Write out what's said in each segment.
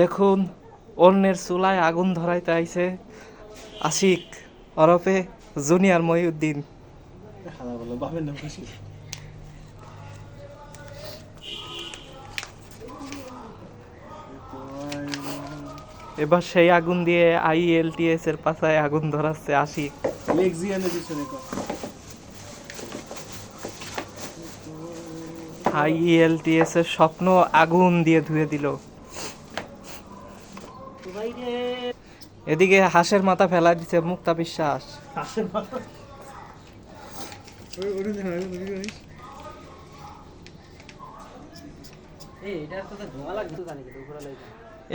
দেখুন, অন্যের চুলায় আগুন ধরাইতে আইছে আশিক ওরফে জুনিয়র মহিউদ্দিন। এবার সেই আগুন দিয়ে আইএলটিএস এর পাশায় আগুন ধরাচ্ছে আশিক। আইএলটিএস এর স্বপ্ন আগুন দিয়ে ধুয়ে দিল। এদিকে হাঁসের মাথা ফেলা দিছে মুক্তা বিশ্বাস।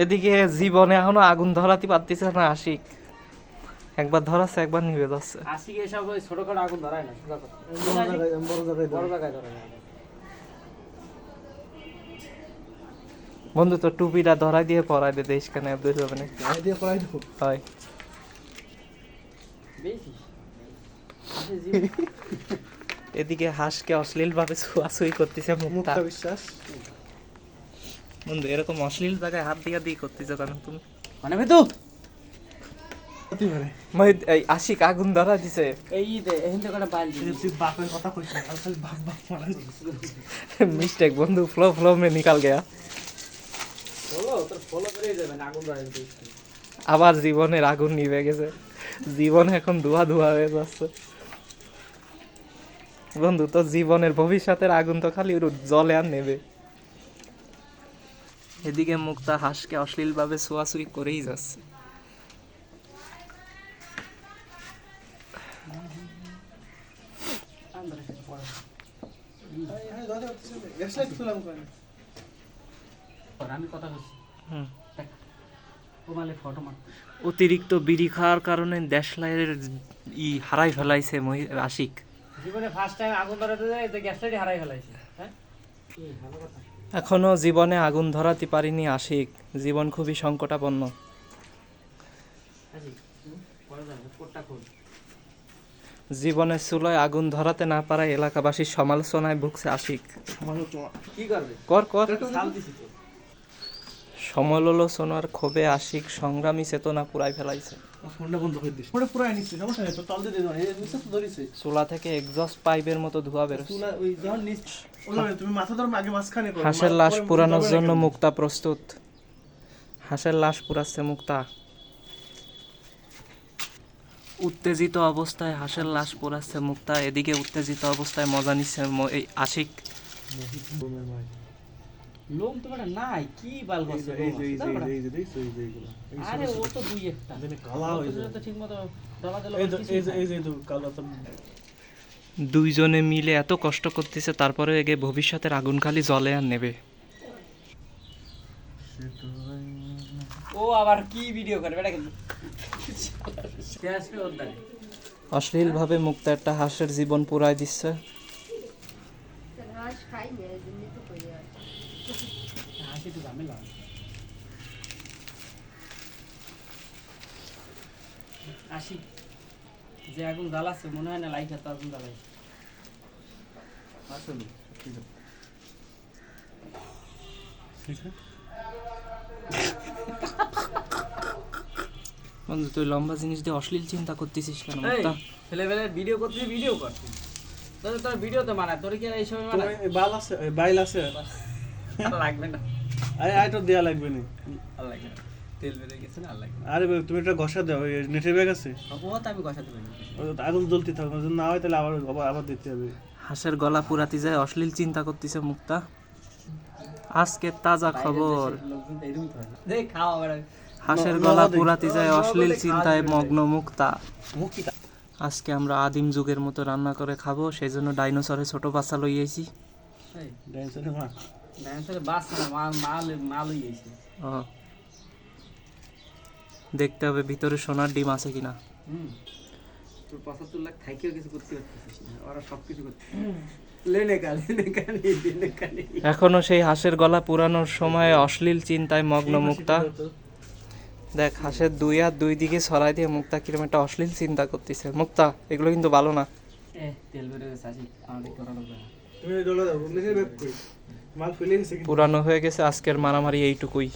এদিকে জীবনে এখনও আগুন ধরাতে পারতেছে না আশিক। একবার ধরাচ্ছে একবার নিভে যাচ্ছে। আশিক এসব ওই ছোটখাটো আগুন ধরায় না বড় জায়গায় বড় জায়গায় বড় দাও। জায়গায় ধরে না বন্ধু তো টুপিটা ধরাই দিয়ে পরাই দে দেশ কেন আব্দুল হবে না গায়ে দিয়ে পড়াই দেবো। হয়। এদিকে হাঁসকে অশ্লীল ভাবে ছুয়াছুই করতেছে মুক্তা। বিশ্বাস বন্ধু এরকম অশ্লীল জায়গায় হাত দিয়া দিয়ে করতেছে কেন তুমি? মানে ভেতু? আশিক আগুন ধরা দিছে। এই দে এখান থেকে একটা বাইল দিবি। তুই বাপের কথা কইস না বাপ বাপ মারা মিস্টেক বন্ধু ফ্লো ফ্লো মে নিকাল গয়া। আবার জীবনের আগুন নিভে গেছে জীবন এখন ধোয়া ধোয়া হয়ে যাচ্ছে বন্ধু তো জীবনের ভবিষ্যতের আগুন তো খালি জলে আর নেবে এদিকে মুক্তা হাঁসকে অশ্লীল ভাবে ছোয়াছুই করেই যাচ্ছে আমি কথা বলছি। অতিরিক্ত বিড়ি খাওয়ার কারণে দেশলাইয়ের ই হারাই ফেলাইছে আশিক। জীবনে ফার্স্ট টাইম আগুন ধরাতে যায় তো গ্যাসটাই হারাই ফেলাইছে হ্যাঁ? এখনও জীবনে আগুন ধরাতে পারিনি আশিক। জীবন খুবই সংকটাপন্ন। জীবনের চুলোয় আগুন ধরাতে না পারায় এলাকাবাসীর সমালোচনায় ভুগছে আশিক। সমালোচনা? কি করবে? কর কর। সমালোচনার ক্ষোভে আশিক সংগ্রামী চেতনা পুরাই ফেলাইছে। ফোনটা বন্ধ করে দিস। ফোনটা পুরাই নিচ্ছি সমস্যা নেই তো তল দিয়ে দিও এই নিচে তো ধরিছে। চুলা থেকে এক্সস্ট পাইপের মতো ধোয়া বেরোচ্ছে। তুলা ওই যখন নিচ তুমি মাথা ধরো আগে মাঝখানে করো হাঁসের লাশ পুরানোর জন্য মুক্তা প্রস্তুত। হাঁসের লাশ পুরাচ্ছে মুক্তা। উত্তেজিত অবস্থায় হাঁসের লাশ পুরাচ্ছে মুক্তা। এদিকে উত্তেজিত অবস্থায় মজা নিচ্ছে এই আশিক। লোম তো নাই কি বাল যে- এই যে- এই যে- এই যে- এই যে- দেখছ? এই যে এইগুলো। আরে ও তো দুই একটা। এখানে কালা হয়ে যায়। তো ঠিক মতো ডলা এই যে- এই যে- তো কালো তো দুইজনে মিলে এত কষ্ট করতেছে তারপরে এগে ভবিষ্যতের আগুন খালি জলে আর নেবে। ও আবার কি ভিডিও করে বেটা? ওর অশ্লীলভাবে মুক্তা একটা হাঁসের জীবন পুরাই দিচ্ছে। হাঁস খাই না এই জন্য তো করে আছে হাসি তো ঝামেলা আসি। যে আগুন জ্বালাচ্ছে মনে হয় না লাইট আগুন আসলে? বন্ধু তুই লম্বা জিনিস দিয়ে অশ্লীল চিন্তা করতেছিস কেন? বেলে ভিডিও করতে ভিডিও করতে। তোর তোর ভিডিও তো মানায় তোর কি এই সময় মানায় বাল আছে বাইল আছে। লাগবে না। আই আই দেয়া লাগবে না আর লাগবে না তেল বেরিয়ে গেছে না আর লাগবে আরে তুমি একটা ঘষা দাও নেটের ব্যাগ আছে ও তো আমি কষাতে পারি আগুন জ্বলতে থাকবে যদি না হয় তাহলে আবার আবার আবার দিতে হবে হাঁসের গলা পুরাতে যায় অশ্লীল চিন্তা করতেছে মুক্তা আজকে তাজা খবর হাঁসের গলা। পুরাতে যায় অশ্লীল চিন্তায় মগ্ন মুক্তা আজকে আমরা আদিম যুগের মতো রান্না করে খাব সেই জন্য ডাইনোসরের ছোট বাচ্চা লইয়েছি ড্যান্সারে মা দেখতে হবে ভিতরে সোনার ডিম আছে কিনা। তোর পঁচাত্তর লাখ থাইকেও কিছু করতে পারতেছিস না ওরা সব কিছু করতে লেনে কা লেনে কা লেনে কা এখনও সেই হাঁসের গলা পুরানোর সময় অশ্লীল চিন্তায় মগ্ন মুক্তা। দেখ হাঁসের দুই হাত দুই দিকে ছড়াই দিয়ে মুক্তা কিরম একটা অশ্লীল চিন্তা করতেছে। মুক্তা এগুলো কিন্তু ভালো না। তেল বেরো গেছে আসি আমাদের করা লাগবে না তুমি পুরানো হয়ে গেছে আজকের মারামারি এইটুকুই।